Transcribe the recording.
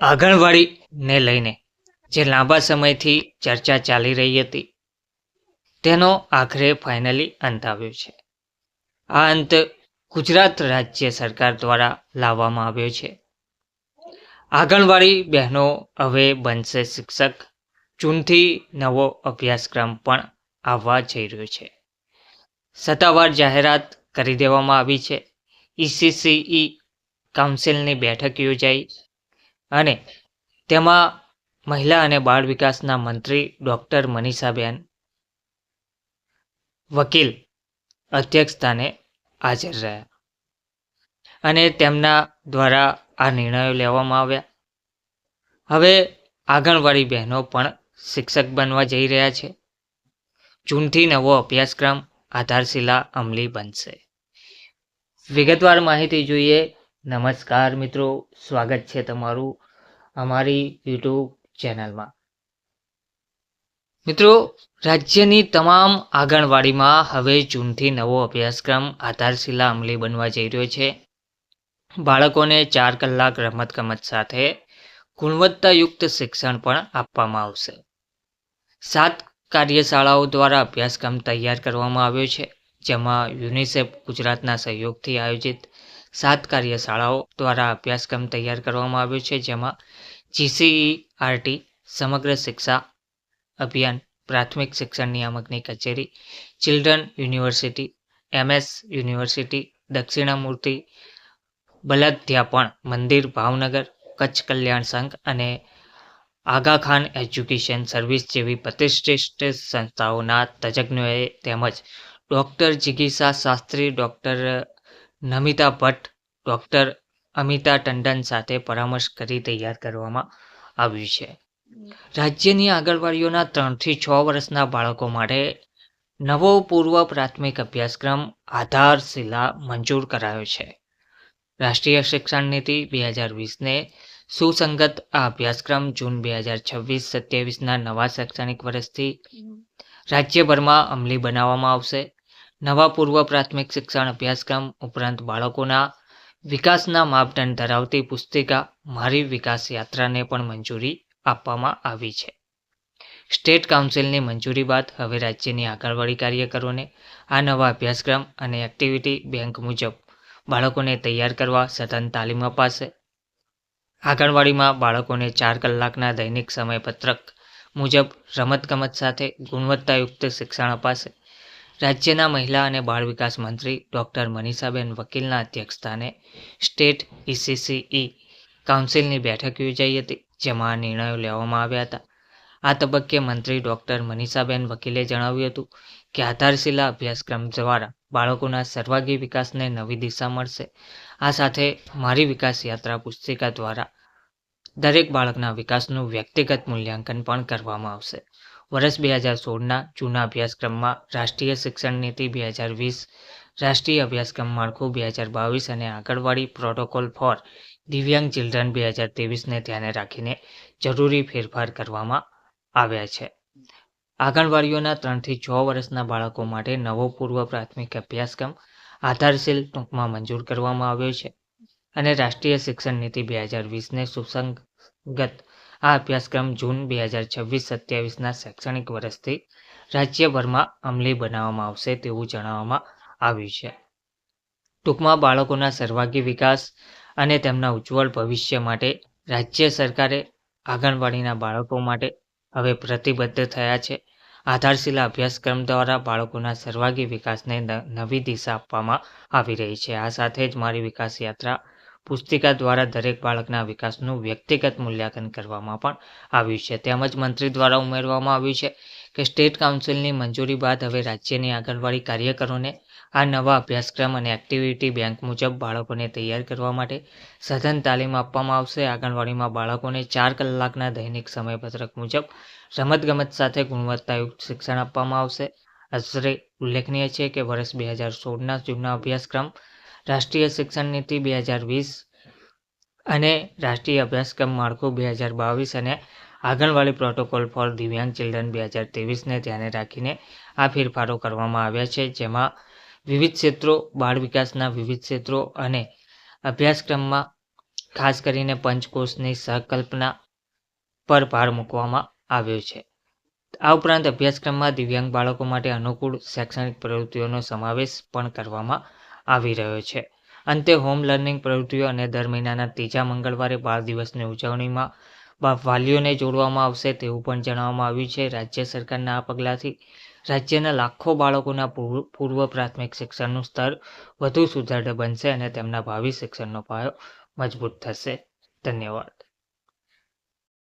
આંગણવાડીને લઈને જે લાંબા સમયથી ચર્ચા ચાલી રહી હતી, તેનો આખરે ફાઇનલી અંત આવ્યો છે. આ અંત ગુજરાત રાજ્ય સરકાર દ્વારા લાવવામાં આવ્યો છે. આંગણવાડી બહેનો હવે બનશે શિક્ષક જૂનથી નવો અભ્યાસક્રમ પણ આવવા જઈ રહ્યો છે. સત્તાવાર જાહેરાત કરી દેવામાં આવી છે. ઈસીસીઈ કાઉન્સિલની બેઠક યોજાઈ. અને તેમાં મહિલા અને બાળ વિકાસના મંત્રી ડૉક્ટર મનીષાબેન વકીલ અધ્યક્ષસ્થાને હાજર રહ્યા. અને તેમના દ્વારા આ નિર્ણયો લેવામાં આવ્યા. હવે આંગણવાડી બહેનો પણ શિક્ષક બનવા જઈ રહ્યા છે. જૂનથી નવો અભ્યાસક્રમ આધારશિલા અમલી બનશે. વિગતવાર માહિતી જોઈએ નમસ્કાર મિત્રો, સ્વાગત છે તમારું અમારી યુટ્યુબ ચેનલમાં. મિત્રો, રાજ્યની તમામ આંગણવાડીમાં હવે જૂનથી નવો અભ્યાસક્રમ આધારશિલા અમલી બનવા જઈ રહ્યો છે. બાળકોને ચાર કલાક રમતગમત સાથે ગુણવત્તાયુક્ત શિક્ષણ પણ આપવામાં આવશે. સાત કાર્યશાળાઓ દ્વારા અભ્યાસક્રમ તૈયાર કરવામાં આવ્યો છે, જેમાં યુનિસેફ ગુજરાતના સહયોગથી આયોજિત સાત કાર્યશાળાઓ દ્વારા અભ્યાસક્રમ તૈયાર કરવામાં આવ્યો છે, જેમાં જીસીઈ આરટી સમગ્ર શિક્ષા અભિયાન, પ્રાથમિક શિક્ષણ નિયામકની કચેરી children university MS university Dakshinamurti બલધ્યાપણ પણ મંદિર, ભાવનગર, કચ્છ કલ્યાણ સંઘ અને આગા ખાન એજ્યુકેશન સર્વિસ જેવી પ્રતિષ્ઠિત સંસ્થાઓના તજજ્ઞોએ તેમજ ડૉક્ટર જિગીસા શાસ્ત્રી, ડૉક્ટર નમિતા ભટ્ટ, ડૉક્ટર અમિતા ટંડન સાથે પરામર્શ કરી તૈયાર કરવામાં આવ્યું છે. રાજ્યની આંગણવાડીઓના ત્રણથી છ વર્ષના બાળકો માટે નવો પૂર્વ પ્રાથમિક અભ્યાસક્રમ આધારશિલા મંજૂર કરાયો છે. રાષ્ટ્રીય શિક્ષણ નીતિ બે હજાર વીસને સુસંગત આ અભ્યાસક્રમ જૂન બે હજાર છવ્વીસ સત્યાવીસના નવા શૈક્ષણિક વર્ષથી રાજ્યભરમાં અમલી બનાવવામાં આવશે. નવા પૂર્વ પ્રાથમિક શિક્ષણ અભ્યાસક્રમ ઉપરાંત બાળકોના વિકાસના માપદંડ ધરાવતી પુસ્તિકા મારી વિકાસ યાત્રાને પણ મંજૂરી આપવામાં આવી છે. સ્ટેટ કાઉન્સિલની મંજૂરી બાદ હવે રાજ્યની આંગણવાડી કાર્યકરોને આ નવા અભ્યાસક્રમ અને એક્ટિવિટી બેંક મુજબ બાળકોને તૈયાર કરવા સઘન તાલીમ અપાશે. આંગણવાડીમાં બાળકોને ચાર કલાકના દૈનિક સમયપત્રક મુજબ રમતગમત સાથે ગુણવત્તાયુક્ત શિક્ષણ અપાશે. રાજ્યના મહિલા અને બાળ વિકાસ મંત્રી ડૉક્ટર મનીષાબેન વકીલના અધ્યક્ષસ્થાને સ્ટેટ ઈસીસીઈ કાઉન્સિલની બેઠક યોજાઈ હતી, જેમાં આ નિર્ણયો લેવામાં આવ્યા હતા. આ તબક્કે મંત્રી ડૉક્ટર મનીષાબેન વકીલે જણાવ્યું હતું કે આધારશિલા અભ્યાસક્રમ દ્વારા બાળકોના સર્વાંગી વિકાસને નવી દિશા મળશે. આ સાથે મારી વિકાસ યાત્રા પુસ્તિકા દ્વારા દરેક બાળકના વિકાસનું વ્યક્તિગત મૂલ્યાંકન પણ કરવામાં આવશે. વર્ષ બે હજાર સોળના જૂના અભ્યાસક્રમમાં રાષ્ટ્રીય શિક્ષણ નીતિ બે હજાર વીસ, રાષ્ટ્રીય અભ્યાસક્રમ માળખું બે હજાર બાવીસ અને anganwadi protocol for divyang children બે હજાર ત્રેવીસને ધ્યાને રાખીને જરૂરી ફેરફાર કરવામાં આવ્યા છે. આંગણવાડીઓના ત્રણથી છ વર્ષના બાળકો માટે નવો પૂર્વ પ્રાથમિક અભ્યાસક્રમ આધારશીલ ટૂંકમાં મંજૂર કરવામાં આવ્યો છે અને રાષ્ટ્રીય શિક્ષણ નીતિ બે હજાર વીસને સુસંગત આ અભ્યાસક્રમ જૂન બે હજાર છવ્વીસ સત્યાવીસના શૈક્ષણિક વર્ષથી રાજ્યભરમાં અમલી બનાવવામાં આવશે તેવું જણાવવામાં આવ્યું છે. ટૂંકમાં બાળકોના સર્વાંગી વિકાસ અને તેમના ઉજ્જવળ ભવિષ્ય માટે રાજ્ય સરકારે આંગણવાડીના બાળકો માટે હવે પ્રતિબદ્ધ થયા છે. આધારશીલા અભ્યાસક્રમ દ્વારા બાળકોના સર્વાંગી વિકાસને નવી દિશા આપવામાં આવી રહી છે. આ સાથે જ મારી વિકાસ યાત્રા પુસ્તિકા દ્વારા દરેક બાળકના વિકાસનું વ્યક્તિગત મૂલ્યાંકન કરવામાં પણ આવ્યું છે. તેમજ મંત્રી દ્વારા ઉમેરવામાં આવ્યું છે કે સ્ટેટ કાઉન્સિલની મંજૂરી બાદ હવે રાજ્યની આંગણવાડી કાર્યકરોને આ નવા અભ્યાસક્રમ અને એક્ટિવિટી બેંક મુજબ બાળકોને તૈયાર કરવા માટે સઘન તાલીમ આપવામાં આવશે. આંગણવાડીમાં બાળકોને ચાર કલાકના દૈનિક સમયપત્રક મુજબ રમતગમત સાથે ગુણવત્તાયુક્ત શિક્ષણ આપવામાં આવશે. અત્રે ઉલ્લેખનીય છે કે વર્ષ બે હજાર સોળના જૂના અભ્યાસક્રમ રાષ્ટ્રીય શિક્ષણ નીતિ બે હજાર વીસ અને રાષ્ટ્રીય અભ્યાસક્રમ માળખું બે હજાર બાવીસ અને anganwadi protocol for divyang children બે હજાર ત્રેવીસને ધ્યાને રાખીને આ ફેરફારો કરવામાં આવ્યા છે, જેમાં વિવિધ ક્ષેત્રો, બાળ વિકાસના વિવિધ ક્ષેત્રો અને અભ્યાસક્રમમાં ખાસ કરીને પંચકોષની સહકલ્પના પર ભાર મૂકવામાં આવ્યો છે. આ ઉપરાંત અભ્યાસક્રમમાં દિવ્યાંગ બાળકો માટે અનુકૂળ શૈક્ષણિક પ્રવૃત્તિઓનો સમાવેશ પણ કરવામાં આવી રહ્યો છે. અંતે હોમ લર્નિંગ પ્રવૃત્તિઓ અને દર મહિનાના ત્રીજા મંગળવારે બાળ દિવસની ઉજવણીમાં વાલીઓને જોડવામાં આવશે તેવું પણ જણાવવામાં આવ્યું છે. રાજ્ય સરકારના આ પગલાંથી રાજ્યના લાખો બાળકોના પૂર્વ પ્રાથમિક શિક્ષણનું સ્તર વધુ સુદૃઢ બનશે અને તેમના ભાવિ શિક્ષણનો પાયો મજબૂત થશે. ધન્યવાદ.